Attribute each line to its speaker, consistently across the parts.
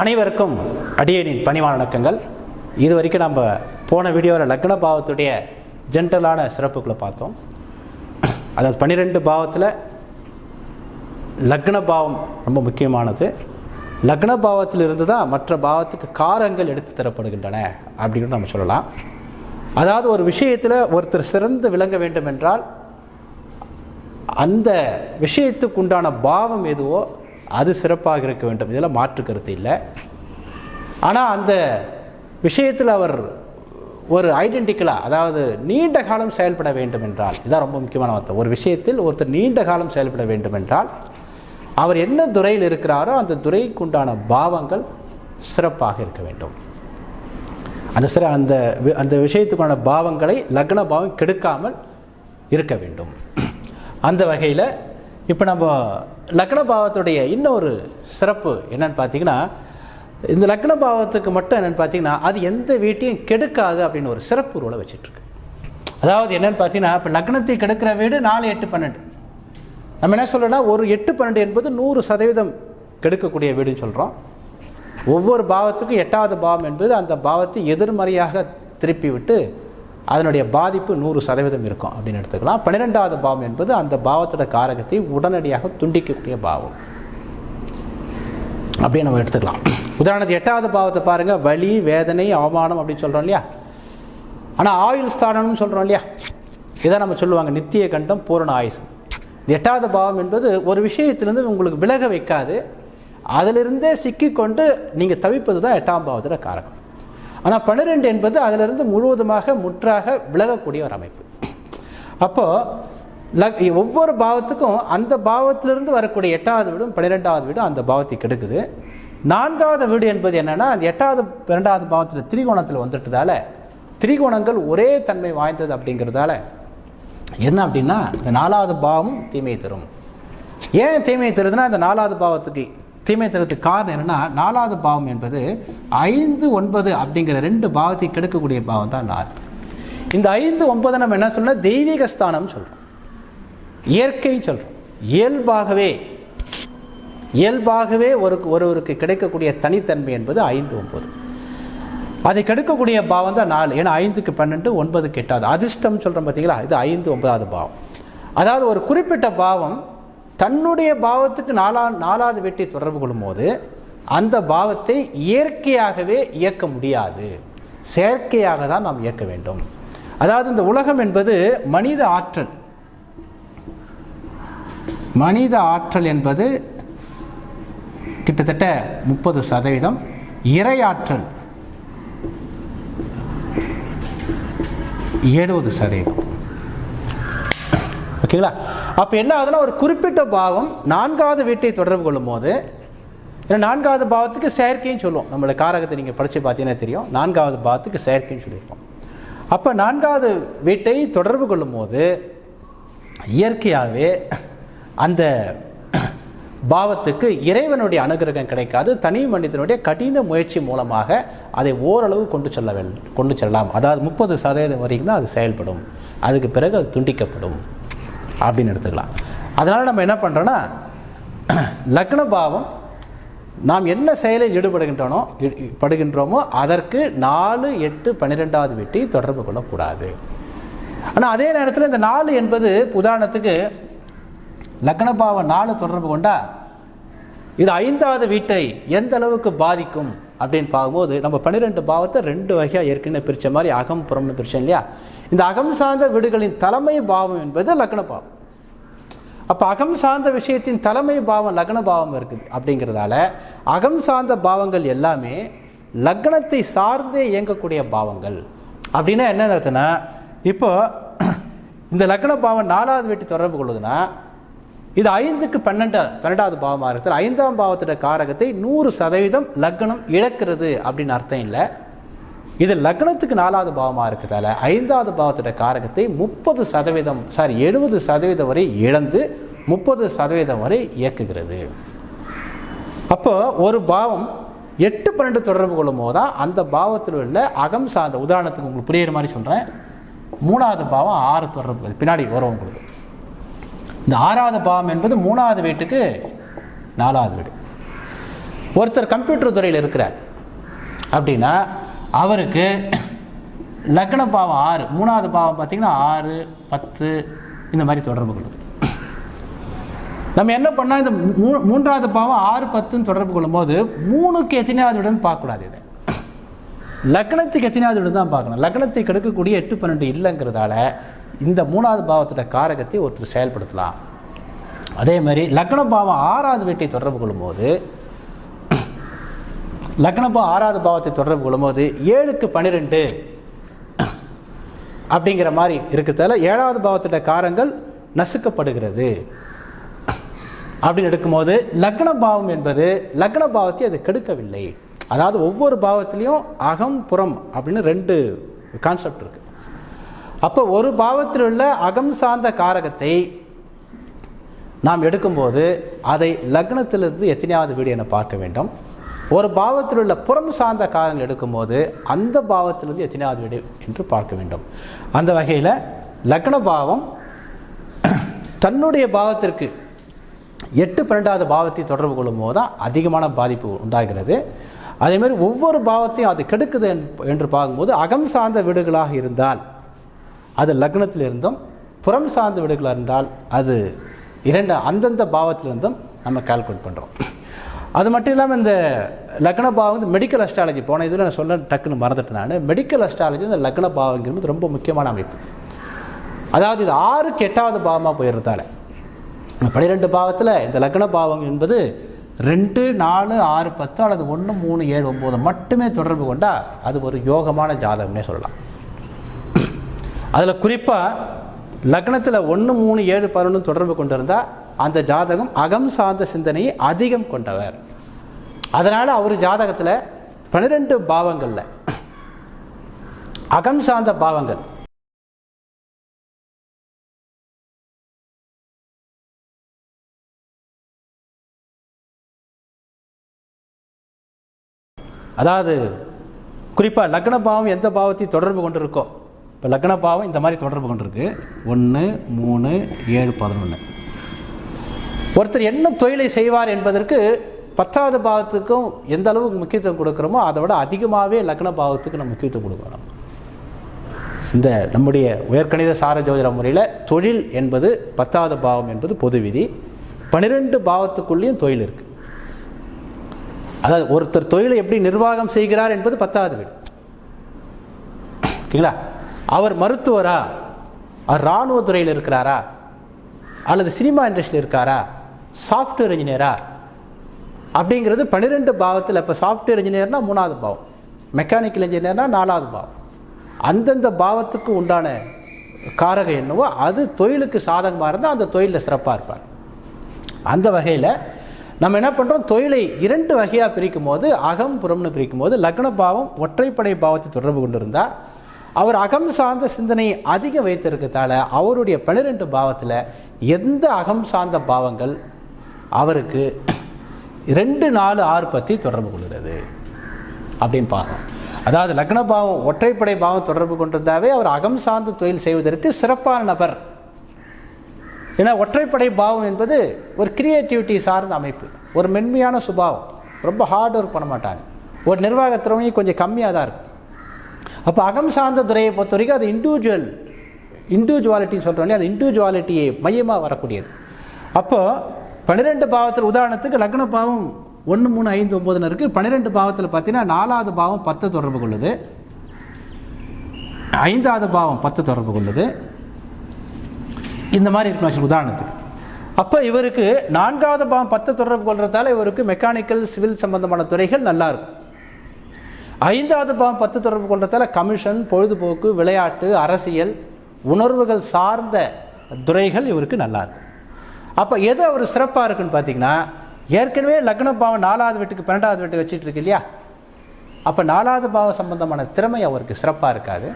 Speaker 1: அனைவருக்கும் அடியனின் பணிவான வணக்கங்கள். இது வரைக்கும் நம்ம போன வீடியோவில் லக்ன பாவத்துடைய ஜென்ரலான சிறப்புகளை பார்த்தோம். அதாவது பன்னிரெண்டு பாவத்தில் லக்ன பாவம் ரொம்ப முக்கியமானது. லக்ன பாவத்தில் இருந்து தான் மற்ற பாவத்துக்கு காரங்கள் எடுத்து தரப்படுகின்றன அப்படின்னு நம்ம சொல்லலாம். அதாவது ஒரு விஷயத்தில் ஒருத்தர் சிறந்து விளங்க வேண்டும் என்றால் அந்த விஷயத்துக்கு உண்டான பாவம் எதுவோ அது சிறப்பாக இருக்க வேண்டும். இதெல்லாம் மாற்று கருத்து இல்லை. ஆனால் அந்த விஷயத்தில் அவர் ஒரு ஐடென்டிக்கலாக அதாவது நீண்ட காலம் செயல்பட வேண்டும் என்றால் இதான் ரொம்ப முக்கியமான வார்த்தை ஒரு விஷயத்தில் ஒருத்தர் நீண்ட காலம் செயல்பட வேண்டும் என்றால் அவர் என்ன துறையில் இருக்கிறாரோ அந்த துறைக்குண்டான பாவங்கள் சிறப்பாக இருக்க வேண்டும். அந்த சிற அந்த வி- அந்த விஷயத்துக்கான பாவங்களை லக்ன பாவம் கெடுக்காமல் இருக்க வேண்டும். அந்த வகையில் இப்போ நம்ம லக்ன பாவத்துடைய இன்னொரு சிறப்பு என்னன்னு பார்த்தீங்கன்னா இந்த லக்ன பாவத்துக்கு மட்டும் என்னென்னு பார்த்தீங்கன்னா அது எந்த வீட்டையும் கெடுக்காது அப்படின்னு ஒரு சிறப்பு ரூலை வச்சுட்ருக்கு அதாவது என்னென்னு பார்த்தீங்கன்னா இப்போ லக்னத்தை கெடுக்கிற வீடு நாலு எட்டு பன்னெண்டு. நம்ம என்ன சொல்கிறோன்னா ஒரு எட்டு பன்னெண்டு என்பது நூறு சதவீதம் கெடுக்கக்கூடிய வீடுன்னு சொல்கிறோம் ஒவ்வொரு பாவத்துக்கும் எட்டாவது பாவம் என்பது அந்த பாவத்தை எதிர்மறையாக திருப்பி விட்டு அதனுடைய பாதிப்பு நூறு சதவீதம் இருக்கும் அப்படின்னு எடுத்துக்கலாம். பன்னிரெண்டாவது பாவம் என்பது அந்த பாவத்தோட காரகத்தை உடனடியாக துண்டிக்கக்கூடிய பாவம். அப்படின்னு நம்ம எடுத்துக்கலாம். உதாரணத்துக்கு எட்டாவது பாவத்தை பாருங்கள் வலி வேதனை அவமானம் அப்படின்னு சொல்கிறோம் இல்லையா? ஆனால் ஆயுள் ஸ்தானம்னு சொல்கிறோம் இல்லையா? இதை நம்ம சொல்லுவாங்க நித்திய கண்டம் பூரண ஆயுசு. எட்டாவது பாவம் என்பது ஒரு விஷயத்திலிருந்து உங்களுக்கு விலக வைக்காது. அதிலிருந்தே சிக்கிக்கொண்டு நீங்கள் தவிப்பது தான் எட்டாம் பாவத்தோட காரகம். ஆனால் பன்னிரெண்டு என்பது அதிலிருந்து முழுவதுமாக முற்றாக விலகக்கூடிய ஒரு அமைப்பு. அப்போது லக் ஒவ்வொரு பாவத்துக்கும் அந்த பாவத்திலிருந்து வரக்கூடிய எட்டாவது வீடும் பன்னிரெண்டாவது வீடும் அந்த பாவத்தை கெடுக்குது. நான்காவது வீடு என்பது என்னென்னா அந்த எட்டாவது இரண்டாவது பாவத்தில் திரிகோணத்தில் வந்துட்டதால திரிகோணங்கள் ஒரே தன்மை வாய்ந்தது அப்படிங்கிறதால என்ன அப்படின்னா இந்த நாலாவது பாவமும் தீமையை தரும். ஏன் தீமையை தருதுன்னா இந்த நாலாவது பாவத்துக்கு தீமை தரத்துக்கு காரணம் என்னென்னா நாலாவது பாவம் என்பது ஐந்து ஒன்பது அப்படிங்கிற ரெண்டு பாவத்தை கெடுக்கக்கூடிய பாவம் தான் நாலு. இந்த ஐந்து ஒன்பது நம்ம என்ன சொல்ல தெய்வீக ஸ்தானம் சொல்கிறோம் இயற்கைன்னு சொல்கிறோம் இயல்பாகவே இயல்பாகவே ஒரு ஒருவருக்கு கிடைக்கக்கூடிய தனித்தன்மை என்பது ஐந்து ஒன்பது. அதை கெடுக்கக்கூடிய பாவம் தான் நாலு. ஏன்னா ஐந்துக்கு பன்னெண்டு ஒன்பதுக்கு எட்டாவது. அதிர்ஷ்டம் சொல்கிறோம் பார்த்தீங்களா இது ஐந்து ஒன்பதாவது பாவம். அதாவது ஒரு குறிப்பிட்ட பாவம் தன்னுடைய பாவத்துக்கு நாலா நாலாவது வேட்டை தொடர்பு கொள்ளும்போது அந்த பாவத்தை இயற்கையாகவே இயக்க முடியாது. செயற்கையாக தான் நாம் இயக்க வேண்டும். அதாவது இந்த உலகம் என்பது மனித ஆற்றல். மனித ஆற்றல் என்பது கிட்டத்தட்ட முப்பது சதவீதம் இறையாற்றல் எழுபது சதவீதம். ஓகேங்களா? அப்போ என்ன ஆகுதுன்னா ஒரு குறிப்பிட்ட பாவம் நான்காவது வீட்டை தொடர்பு கொள்ளும் போது ஏன்னா நான்காவது பாவத்துக்கு செயற்கைன்னு சொல்லுவோம். நம்மளோட காரகத்தை நீங்கள் படித்து பார்த்தீங்கன்னா தெரியும். நான்காவது பாவத்துக்கு செயற்கைன்னு சொல்லியிருக்கோம் அப்போ நான்காவது வீட்டை தொடர்பு கொள்ளும் போது இயற்கையாகவே அந்த பாவத்துக்கு இறைவனுடைய அனுகிரகம் கிடைக்காது. தனி மனிதனுடைய கடின முயற்சி மூலமாக அதை ஓரளவு கொண்டு செல்ல வேண்டும் கொண்டு செல்லலாம். அதாவது முப்பது சதவீதம் வரைக்கும் தான் அது செயல்படும். அதுக்கு பிறகு அது துண்டிக்கப்படும். அப்படின்னு எடுத்துக்கலாம். அதனால் நம்ம என்ன பண்ணுறோன்னா லக்ன பாவம் நாம் என்ன செயலில் ஈடுபடுகின்றனோ படுகின்றோமோ அதற்கு நாலு எட்டு பன்னிரெண்டாவது வீட்டை தொடர்பு கொள்ளக்கூடாது. ஆனால் அதே நேரத்தில் இந்த நாலு என்பது உதாரணத்துக்கு லக்ன பாவம் நாலு தொடர்பு கொண்டா இது ஐந்தாவது வீட்டை எந்த அளவுக்கு பாதிக்கும் அப்படின்னு பார்க்கும்போது நம்ம பன்னிரெண்டு பாவத்தை ரெண்டு வகையாக ஏற்கனவே பிரித்த மாதிரி அகம் புறம்னு பிரிச்சோம் இல்லையா? இந்த அகம் சார்ந்த வீடுகளின் தலைமை பாவம் என்பது லக்ன பாவம். அப்போ அகம் சார்ந்த விஷயத்தின் தலைமை பாவம் லக்ன பாவம் இருக்குது. அப்படிங்கிறதால அகம் சார்ந்த பாவங்கள் எல்லாமே லக்னத்தை சார்ந்தே இயங்கக்கூடிய பாவங்கள். அப்படின்னா என்ன அர்த்தம்னா இப்போ இந்த லக்ன பாவம் நாலாவது வீட்டு தொடர்பு கொள்வதுன்னா இது ஐந்துக்கு பன்னெண்டு பன்னெண்டாவது பாவமாக இருக்கிறது. ஐந்தாம் பாவத்தோட காரகத்தை நூறு சதவீதம் லக்னம் இழக்கிறது அப்படின்னு அர்த்தம் இல்லை. இது லக்னத்துக்கு நாலாவது பாவமாக இருக்கிறதால ஐந்தாவது பாவத்தோட காரகத்தை முப்பது சதவீதம் சாரி எழுபது சதவீதம் வரை இழந்து முப்பது சதவீதம் வரை இயக்குகிறது. அப்போ ஒரு பாவம் எட்டு பன்னெண்டு தொடர்பு கொள்ளும் போது தான் அந்த பாவத்தில் உள்ள அகம் சார்ந்த உதாரணத்துக்கு உங்களுக்கு புரியுற மாதிரி சொல்கிறேன் மூணாவது பாவம் ஆறு தொடர்பு பின்னாடி வரும் உங்களுக்கு. இந்த ஆறாவது பாவம் என்பது மூணாவது வீட்டுக்கு நாலாவது வீடு. ஒருத்தர் கம்ப்யூட்டர் துறையில் இருக்கிறார். அப்படின்னா அவருக்கு லக்ன பாவம் ஆறு. மூணாவது பாவம் பார்த்தீங்கன்னா ஆறு பத்து இந்த மாதிரி தொடர்பு கொள்ளுது நம்ம என்ன பண்ணால் இந்த மூ மூன்றாவது பாவம் ஆறு பத்துன்னு தொடர்பு கொள்ளும்போது மூணுக்கு எத்தனையாவது விடன்னு பார்க்கக்கூடாது இதை. லக்னத்துக்கு எத்தனையாவது விட தான் பார்க்கணும். லக்னத்தை கெடுக்கக்கூடிய எட்டு பன்னெண்டு இல்லைங்கிறதால இந்த மூணாவது பாவத்தோட காரகத்தை ஒருத்தர் செயல்படுத்தலாம். அதே மாதிரி லக்ன பாவம் ஆறாவது வீட்டை தொடர்பு கொள்ளும்போது லக்னப்பா ஆறாவது பாவத்தை தொடர்பு கொள்ளும்போது ஏழுக்கு பன்னிரெண்டு அப்படிங்கிற மாதிரி இருக்கிறதால ஏழாவது பாவத்தோட காரங்கள் நசுக்கப்படுகிறது. அப்படின்னு எடுக்கும்போது லக்ன பாவம் என்பது லக்ன பாவத்தை அது கெடுக்கவில்லை. அதாவது ஒவ்வொரு பாவத்திலையும் அகம் புறம் அப்படின்னு ரெண்டு கான்செப்ட் இருக்கு. அப்போ ஒரு பாவத்தில் உள்ள அகம் சார்ந்த காரகத்தை நாம் எடுக்கும்போது அதை லக்னத்திலிருந்து எத்தனையாவது வீடு என பார்க்க வேண்டும்? ஒரு பாவத்தில் உள்ள புறம் சார்ந்த காரணங்கள் எடுக்கும்போது அந்த பாவத்திலிருந்து எத்தனையாவது வீடு என்று பார்க்க வேண்டும். அந்த வகையில் லக்ன பாவம் தன்னுடைய பாவத்திற்கு எட்டு பன்னெண்டாவது பாவத்தை தொடர்பு கொள்ளும் போது தான் அதிகமான பாதிப்பு உண்டாகிறது. அதே மாதிரி ஒவ்வொரு பாவத்தையும் அது கெடுக்குது என்று பார்க்கும்போது அகம் சார்ந்த வீடுகளாக இருந்தால் அது லக்னத்தில் இருந்தும் புறம் சார்ந்த வீடுகளாக இருந்தால் அது இரண்டு அந்தந்த பாவத்திலிருந்தும் நம்ம கால்குலேட் பண்ணுறோம் அது மட்டும் இல்லாமல் இந்த லக்ன பாவம் வந்து மெடிக்கல் அஸ்ட்ராலஜி போன இதில் நான் சொல்ல டக்குன்னு மறந்துட்டேன் நான். மெடிக்கல் அஸ்ட்ராலஜி இந்த லக்ன பாவங்கிறது ரொம்ப முக்கியமான அமைப்பு. அதாவது இது ஆறுக்கு எட்டாவது பாவமாக போயிடுறதால. பன்னிரெண்டு பாவத்தில் இந்த லக்ன பாவம் என்பது ரெண்டு நாலு ஆறு பத்து அல்லது ஒன்று மூணு ஏழு ஒம்பது மட்டுமே தொடர்பு கொண்டால் அது ஒரு யோகமான ஜாதகம்னே சொல்லலாம். அதில் குறிப்பாக லக்னத்தில் ஒன்று மூணு ஏழு பதினொன்று தொடர்பு கொண்டிருந்தால் அந்த ஜாதகம் அகம் சார்ந்த சிந்தனையை அதிகம் கொண்டவர். அதனால் அவர் ஜாதகத்தில் பன்னிரெண்டு பாவங்களில். அகம் சார்ந்த பாவங்கள். அதாவது குறிப்பாக லக்ன பாவம் எந்த பாவத்தை தொடர்பு கொண்டிருக்கோ இப்போ லக்ன பாவம் இந்த மாதிரி தொடர்பு கொண்டிருக்கு. ஒன்று மூணு ஏழு பதினொன்று ஒருத்தர் என்ன தொழிலை செய்வார் என்பதற்கு பத்தாவது பாவத்துக்கும் எந்த அளவுக்கு முக்கியத்துவம் கொடுக்குறோமோ அதை விட அதிகமாகவே லக்ன பாவத்துக்கு நம்ம முக்கியத்துவம் கொடுக்கணும். இந்த நம்முடைய உயர்கணித சார ஜோதிட முறையில் தொழில் என்பது பத்தாவது பாவம் என்பது பொது விதி. பன்னிரெண்டு பாவத்துக்குள்ளேயும் தொழில் இருக்குது அதாவது ஒருத்தர் தொழிலை எப்படி நிர்வாகம் செய்கிறார் என்பது பத்தாவது வீடு ஓகேங்களா? அவர் மருத்துவரா? அவர் துறையில் இருக்கிறாரா? அல்லது சினிமா இண்டஸ்ட்ரியில் இருக்காரா? சாஃப்ட்வேர் இன்ஜினியரா அப்படிங்கிறது பன்னிரெண்டு பாவத்தில் இப்போ சாஃப்ட்வேர் இன்ஜினியர்னா மூணாவது பாவம். மெக்கானிக்கல் இன்ஜினியர்னா நாலாவது பாவம். அந்தந்த பாவத்துக்கு உண்டான காரகம் என்னவோ அது தொழிலுக்கு சாதகமாக இருந்தால் அந்த தொழிலில் சிறப்பாக இருப்பார். அந்த வகையில் நம்ம என்ன பண்ணுறோம் தொழிலை இரண்டு வகையாக பிரிக்கும் போது அகம் புறம்னு பிரிக்கும் போது லக்ன பாவம் ஒற்றைப்படை பாவத்தை தொடர்பு கொண்டிருந்தால் அவர் அகம் சார்ந்த சிந்தனையை அதிகம் வைத்திருக்கதால அவருடைய பன்னிரெண்டு பாவத்தில் எந்த அகம் சார்ந்த பாவங்கள் அவருக்கு ரெண்டு நாலு ஆறு பற்றி தொடர்பு கொள்கிறது அப்படின்னு பார்க்கணும். அதாவது லக்ன பாவம் ஒற்றைப்படை பாவம் தொடர்பு கொண்டிருந்தாவே அவர் அகம் சார்ந்த தொழில் செய்வதற்கு சிறப்பான நபர். ஏன்னா ஒற்றைப்படை பாவம் என்பது ஒரு கிரியேட்டிவிட்டி சார்ந்த அமைப்பு. ஒரு மென்மையான சுபாவம். ரொம்ப ஹார்ட் ஒர்க் பண்ண மாட்டாங்க ஒரு நிர்வாக திறமையும் கொஞ்சம் கம்மியாக தான் இருக்கும் அப்போ அகம் சார்ந்த துறையை பொறுத்த வரைக்கும் அது இண்டிவிஜுவல் இண்டிவிஜுவாலிட்டின்னு சொல்கிறோம் இல்லையா? அது இண்டிவிஜுவாலிட்டியை மையமாக வரக்கூடியது. அப்போ பன்னிரெண்டு பாவத்தில் உதாரணத்துக்கு லக்ன பாவம் ஒன்று மூணு ஐந்து ஒம்பதுன்னு இருக்குது பன்னிரெண்டு பாவத்தில் பார்த்தீங்கன்னா நாலாவது பாவம் பத்து தொடர்பு கொள்ளுது. ஐந்தாவது பாவம் பத்து தொடர்பு கொள்ளுது. இந்த மாதிரி இருக்கணும் உதாரணத்துக்கு. அப்போ இவருக்கு நான்காவது பாவம் பத்து தொடர்பு கொள்றதால இவருக்கு மெக்கானிக்கல் சிவில் சம்பந்தமான துறைகள் நல்லாயிருக்கும் ஐந்தாவது பாவம் பத்து தொடர்பு கொண்டதால் கமிஷன் பொழுதுபோக்கு விளையாட்டு அரசியல் உணர்வுகள் சார்ந்த துறைகள் இவருக்கு நல்லா இருக்கும் அப்போ எது அவர் சிறப்பாக இருக்குன்னு பார்த்தீங்கன்னா ஏற்கனவே லக்ன பாவம் நாலாவது வீட்டுக்கு பன்னெண்டாவது வீட்டு வச்சுட்டு இருக்கு இல்லையா? அப்போ நாலாவது பாவம் சம்பந்தமான திறமை அவருக்கு சிறப்பாக இருக்காது.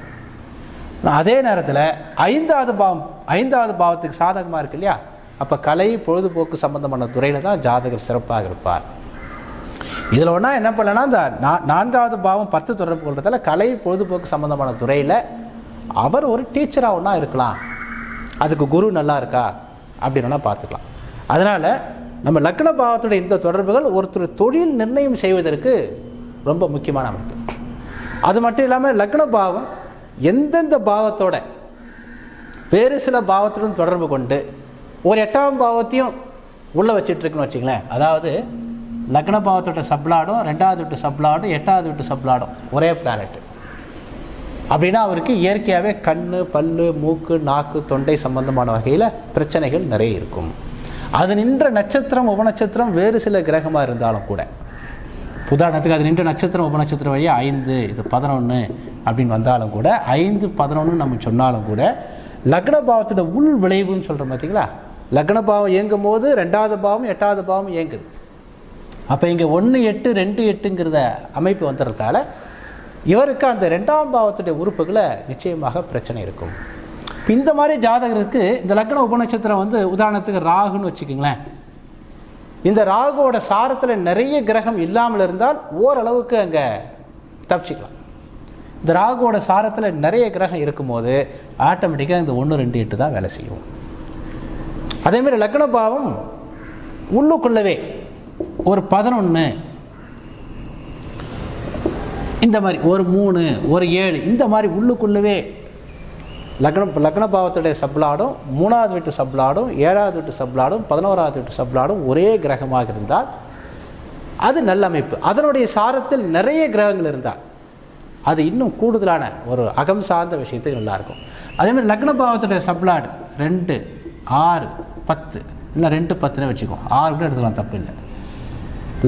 Speaker 1: அதே நேரத்தில் ஐந்தாவது பாவம் ஐந்தாவது பாவத்துக்கு சாதகமாக இருக்கு இல்லையா? அப்போ கலை பொழுதுபோக்கு சம்பந்தமான துறையில் தான் ஜாதகர் சிறப்பாக இருப்பார். இதில் ஒன்றா என்ன பண்ணலன்னா இந்த நா- நான்காவது பாவம் பத்து தொடர்பு கொள்றதால கலை பொழுதுபோக்கு சம்மந்தமான துறையில் அவர் ஒரு டீச்சராக ஒன்றா இருக்கலாம். அதுக்கு குரு நல்லா இருக்கா? அப்படின்னு பார்த்துக்கலாம். அதனால் நம்ம லக்ன பாவத்துடைய இந்த தொடர்புகள் ஒருத்தர் தொழில் நிர்ணயம் செய்வதற்கு ரொம்ப முக்கியமான அமைப்பு. அது மட்டும் இல்லாமல் லக்ன பாவம் எந்தெந்த பாவத்தோட வேறு சில பாவத்துடன் தொடர்பு கொண்டு ஒரு எட்டாம் பாவத்தையும் உள்ளே வச்சிட்ருக்குன்னு வச்சுங்களேன். அதாவது லக்ன பாவத்தோட சப்ளாடும் ரெண்டாவது விட்டு சப்ளாடும் எட்டாவது விட்டு சப்ளாடும் ஒரே பிளானெட்டு அப்படின்னா அவருக்கு இயற்கையாகவே கண் பல் மூக்கு நாக்கு தொண்டை சம்பந்தமான வகையில் பிரச்சனைகள் நிறைய இருக்கும். அது நின்ற நட்சத்திரம் உபநட்சத்திரம் வேறு சில கிரகமாக இருந்தாலும் கூட. உதாரணத்துக்கு அது நின்ற நட்சத்திரம் உபநட்சத்திரம் வழியாக ஐந்து இது பதினொன்று அப்படின்னு வந்தாலும் கூட ஐந்து பதினொன்று நம்ம சொன்னாலும் கூட லக்ன பாவத்தோட உள் விளைவுன்னு சொல்கிறோம் பார்த்தீங்களா லக்ன பாவம் இயங்கும் போது ரெண்டாவது பாவம் எட்டாவது பாவம் இயங்குது. அப்போ இங்கே ஒன்று எட்டு ரெண்டு எட்டுங்கிறத அமைப்பு வந்ததுனால இவருக்கு அந்த ரெண்டாம் பாவத்துடைய உறுப்புகளை நிச்சயமாக பிரச்சனை இருக்கும். இந்த மாதிரி ஜாதகருக்கு இந்த லக்ன உபநட்சத்திரம் வந்து உதாரணத்துக்கு ராகுன்னு வச்சுக்கோங்களேன். இந்த ராகுவோட சாரத்தில் நிறைய கிரகம் இல்லாமல் இருந்தால் ஓரளவுக்கு அங்கே தப்பிச்சிக்கலாம். இந்த ராகுவோட சாரத்தில் நிறைய கிரகம் இருக்கும்போது ஆட்டோமேட்டிக்காக இந்த ஒன்று ரெண்டு எட்டு தான் வேலை செய்யும். அதேமாதிரி லக்ன பாவம் உள்ளுக்குள்ளவே ஒரு பதினொன்று இந்த மாதிரி ஒரு மூணு ஒரு ஏழு இந்த மாதிரி உள்ளுக்குள்ளவே லக்ன லக்ன பாவத்துடைய சப்ளாடும் மூணாவது வீட்டு சப்ளாடும் ஏழாவது வீட்டு சப்ளாடும் பதினோராவது வீட்டு சப்ளாடும் ஒரே கிரகமாக இருந்தால் அது நல்ல அமைப்பு. அதனுடைய சாரத்தில் நிறைய கிரகங்கள் இருந்தால் அது இன்னும் கூடுதலான ஒரு அகம் சார்ந்த விஷயத்துக்கு நல்லாயிருக்கும் அதேமாதிரி லக்ன பாவத்துடைய சப்ளாடு ரெண்டு ஆறு பத்து. இல்லை ரெண்டு பத்துன்னு வச்சுக்கோ. ஆறு கூட எடுத்துக்கலாம் தப்பு இல்லை.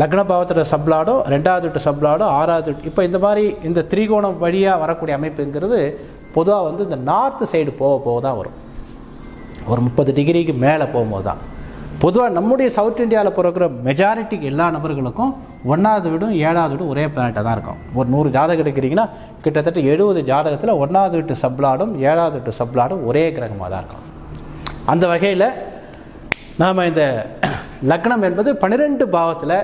Speaker 1: லக்ன பாவத்தோட சப்ளாடோ ரெண்டாவது விட்டு சப்லாடோ ஆறாவது விட்டு இப்போ இந்த மாதிரி இந்த திரிகோணம் வழியாக வரக்கூடிய அமைப்புங்கிறது பொதுவாக வந்து இந்த நார்த்து சைடு போக போக தான் வரும். ஒரு முப்பது டிகிரிக்கு மேலே போகும்போது தான். பொதுவாக நம்முடைய சவுத் இந்தியாவில் பிறக்கிற மெஜாரிட்டிக்கு எல்லா நபர்களுக்கும் ஒன்றாவது வீடும் ஏழாவது வீடும் ஒரே பிளானட்டாக தான் இருக்கும். ஒரு நூறு ஜாதகம் எடுக்கிறீங்கன்னா கிட்டத்தட்ட எழுபது ஜாதகத்தில் ஒன்றாவது வீட்டு சப்ளாடும் ஏழாவது வீட்டு சப்ளாடும் ஒரே கிரகமாக தான் இருக்கும். அந்த வகையில் நாம் இந்த லக்னம் என்பது பன்னிரெண்டு பாவத்தில்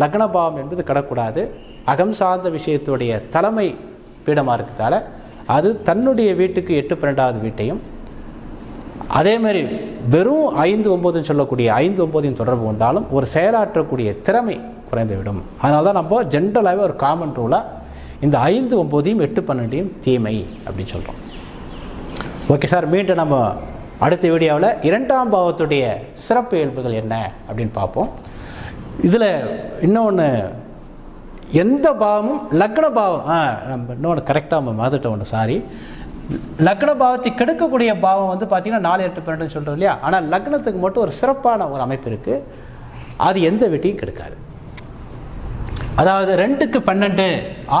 Speaker 1: லக்ன பாவம் என்பது கடக்கூடாது. அகம் சார்ந்த விஷயத்துடைய தலைமை பீடமாக இருக்கிறதால அது தன்னுடைய வீட்டுக்கு எட்டு பன்னெண்டாவது வீட்டையும் அதேமாதிரி வெறும் ஐந்து ஒம்போதுன்னு சொல்லக்கூடிய ஐந்து ஒம்போதையும் தொடர்பு கொண்டாலும் ஒரு செயலாற்றக்கூடிய திறமை குறைந்துவிடும். அதனால தான் நம்ம ஜென்ரலாகவே ஒரு காமன் ரூலாக இந்த ஐந்து ஒம்போதையும் எட்டு பன்னெண்டையும் தீமை அப்படின்னு சொல்கிறோம் ஓகே சார் மீண்டும் நம்ம அடுத்த வீடியோவில் இரண்டாம் பாவத்துடைய சிறப்பு இயல்புகள் என்ன அப்படின்னு பார்ப்போம். இதில் இன்னொன்று எந்த பாவமும் லக்ன பாவம் ஆ நம்ம இன்னொன்று கரெக்டாக நம்ம மறந்துட்டோம் ஒன்று சாரி லக்ன பாவத்தை கெடுக்கக்கூடிய பாவம் வந்து பார்த்திங்கன்னா நாலு எட்டு பன்னெண்டுன்னு சொல்கிறோம் இல்லையா? ஆனால் லக்னத்துக்கு மட்டும் ஒரு சிறப்பான ஒரு அமைப்பு இருக்குது அது எந்த வெட்டியும் கெடுக்காது. அதாவது ரெண்டுக்கு பன்னெண்டு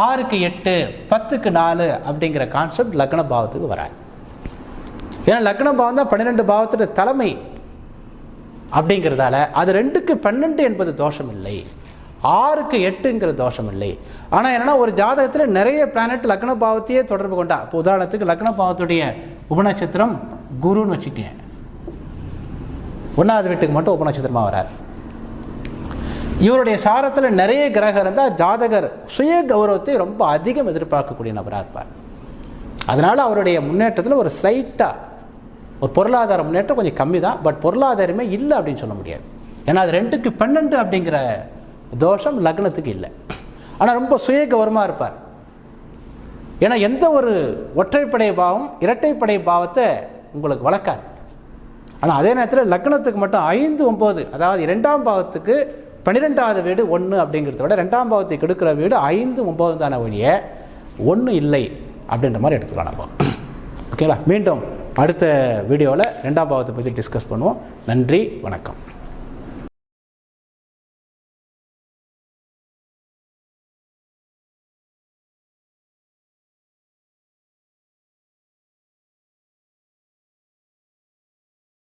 Speaker 1: ஆறுக்கு எட்டு பத்துக்கு நாலு அப்படிங்கிற கான்செப்ட் லக்ன பாவத்துக்கு வராது. ஏன்னா லக்ன பாவம் தான் பன்னிரெண்டு பாவத்தோட தலைமை. அப்படிங்கிறதால அது ரெண்டுக்கு பன்னெண்டு என்பது தோஷம் இல்லை ஆறுக்கு எட்டுங்கிற தோஷம் இல்லை ஆனால் என்னன்னா ஒரு ஜாதகத்தில் நிறைய பிளானட் லக்ன பாவத்தையே தொடர்பு கொண்டா. இப்போ உதாரணத்துக்கு லக்ன பாவத்துடைய உபநட்சத்திரம் குருன்னு வச்சுக்கேன் ஒன்றாவது வீட்டுக்கு மட்டும் உபநட்சத்திரமாக வரார். இவருடைய சாரத்தில் நிறைய கிரகம் இருந்தால் ஜாதகர் சுய கௌரவத்தை ரொம்ப அதிகம் எதிர்பார்க்கக்கூடிய நபராக இருப்பார். அதனால் அவருடைய முன்னேற்றத்தில் ஒரு ஸ்லைட்டாக ஒரு பொருளாதார முன்னேற்றம் கொஞ்சம் கம்மி தான் பட் பொருளாதாரமே இல்லை அப்படின்னு சொல்ல முடியாது. ஏன்னா அது ரெண்டுக்கு பன்னெண்டு அப்படிங்கிற தோஷம் லக்னத்துக்கு இல்லை. ஆனால் ரொம்ப சுயகவரமாக இருப்பார். ஏன்னா எந்த ஒரு ஒற்றைப்படை பாவம் இரட்டைப்படை பாவத்தை உங்களுக்கு வளர்க்காது. ஆனால் அதே நேரத்தில் லக்னத்துக்கு மட்டும் ஐந்து ஒம்பது அதாவது இரண்டாம் பாவத்துக்கு பன்னிரெண்டாவது வீடு ஒன்று அப்படிங்கிறத விட ரெண்டாம் பாவத்தை கெடுக்கிற வீடு ஐந்து ஒம்பது தானே வழியை ஒன்று இல்லை அப்படின்ற மாதிரி எடுத்துக்கலாம் நம்ம. ஓகேங்களா? மீண்டும் அடுத்த வீடியோவில் ரெண்டாம் பாவத்தை பற்றி டிஸ்கஸ் பண்ணுவோம். நன்றி வணக்கம்.